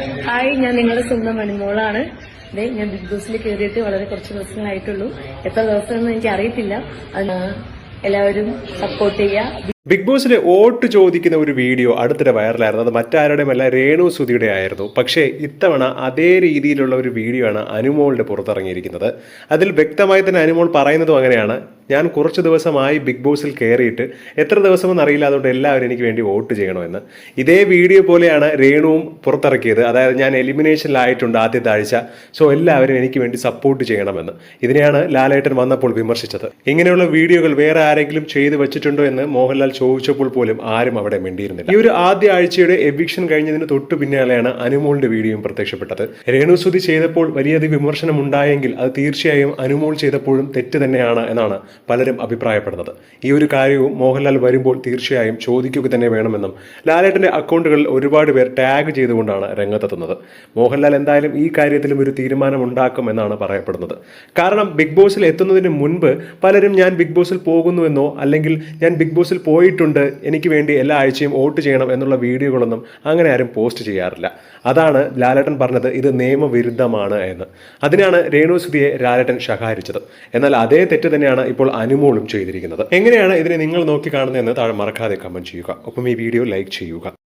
Hi ഞാൻ നിങ്ങളുടെ സ്വന്തം മണിമോളാണ്. അതെ ഞാൻ ബിഗ് ബോസിൽ കയറിയിട്ട് വളരെ കുറച്ച് ദിവസങ്ങളായിട്ടുള്ളൂ. എത്ര ദിവസമെന്ന് എനിക്ക് അറിയത്തില്ല എല്ലാവരും സപ്പോർട്ട് ചെയ്യുക. ബിഗ് ബോസിലെ വോട്ട് ചോദിക്കുന്ന ഒരു വീഡിയോ അടുത്തിടെ വൈറലായിരുന്നു. അത് മറ്റാരുടെയുമല്ല രേണു സുധിയുടെ ആയിരുന്നു. പക്ഷേ ഇത്തവണ അതേ രീതിയിലുള്ള ഒരു വീഡിയോ ആണ് അനുമോളുടെ പുറത്തിറങ്ങിയിരിക്കുന്നത്. അതിൽ വ്യക്തമായി തന്നെ അനുമോൾ പറയുന്നതും അങ്ങനെയാണ്. ഞാൻ കുറച്ച് ദിവസമായി ബിഗ് ബോസിൽ കയറിയിട്ട് എത്ര ദിവസമെന്ന് അറിയില്ല. അതുകൊണ്ട് എല്ലാവരും എനിക്ക് വേണ്ടി വോട്ട് ചെയ്യണമെന്ന്. ഇതേ വീഡിയോ പോലെയാണ് രേണുവും പുറത്തിറക്കിയത്. അതായത് ഞാൻ എലിമിനേഷനിലായിട്ടുണ്ട് ആദ്യത്തെ ആഴ്ച. സോ എല്ലാവരും എനിക്ക് വേണ്ടി സപ്പോർട്ട് ചെയ്യണമെന്ന്. ഇതിനെയാണ് ലാലേട്ടൻ വന്നപ്പോൾ വിമർശിച്ചത്. ഇങ്ങനെയുള്ള വീഡിയോകൾ വേറെ ആരെങ്കിലും ചെയ്തു വെച്ചിട്ടുണ്ടോ എന്ന് മോഹൻലാൽ ചോദിച്ചപ്പോൾ പോലും ആരും അവിടെ മിണ്ടിയിരുന്നില്ല. ഈ ഒരു ആദ്യ ആഴ്ചയുടെ എവിക്ഷൻ കഴിഞ്ഞതിന് തൊട്ടു പിന്നാലെയാണ് അനുമോളിന്റെ വീഡിയോയും പ്രത്യക്ഷപ്പെട്ടത്. രേണുസുതി ചെയ്തപ്പോൾ വലിയധികം വിമർശനം ഉണ്ടായെങ്കിൽ അത് തീർച്ചയായും അനുമോൾ ചെയ്തപ്പോഴും തെറ്റ് തന്നെയാണ് എന്നാണ് പലരും അഭിപ്രായപ്പെടുന്നത്. ഈ ഒരു കാര്യവും മോഹൻലാൽ വരുമ്പോൾ തീർച്ചയായും ചോദിക്കുക തന്നെ വേണമെന്നും ലാലേട്ടന്റെ അക്കൗണ്ടുകളിൽ ഒരുപാട് പേർ ടാഗ് ചെയ്തുകൊണ്ടാണ് രംഗത്തെത്തുന്നത്. മോഹൻലാൽ എന്തായാലും ഈ കാര്യത്തിലും ഒരു തീരുമാനം ഉണ്ടാക്കും എന്നാണ് പറയപ്പെടുന്നത്. കാരണം ബിഗ് ബോസിൽ എത്തുന്നതിന് മുൻപ് പലരും ഞാൻ ബിഗ് ബോസിൽ പോകുന്നുവെന്നോ അല്ലെങ്കിൽ ഞാൻ ബിഗ് ബോസിൽ പോയിട്ടുണ്ട്. എനിക്ക് വേണ്ടി എല്ലാ ആഴ്ചയും വോട്ട് ചെയ്യണം എന്നുള്ള വീഡിയോകളൊന്നും അങ്ങനെ ആരും പോസ്റ്റ് ചെയ്യാറില്ല. അതാണ് ലാലേട്ടൻ പറഞ്ഞത് ഇത് നിയമവിരുദ്ധമാണ് എന്ന്. അതിനാണ് രേണു സുധിയെ ലാലേട്ടൻ ശകാരിച്ചത്. എന്നാൽ അതേ തെറ്റ് തന്നെയാണ് ഇപ്പോൾ അനുമോളും ചെയ്തിരിക്കുന്നത്. എങ്ങനെയാണ് ഇതിനെ നിങ്ങൾ നോക്കി കാണുന്നതെന്ന് താഴെ മറക്കാതെ കമന്റ് ചെയ്യുക. ഒപ്പം ഈ വീഡിയോ ലൈക്ക് ചെയ്യുക.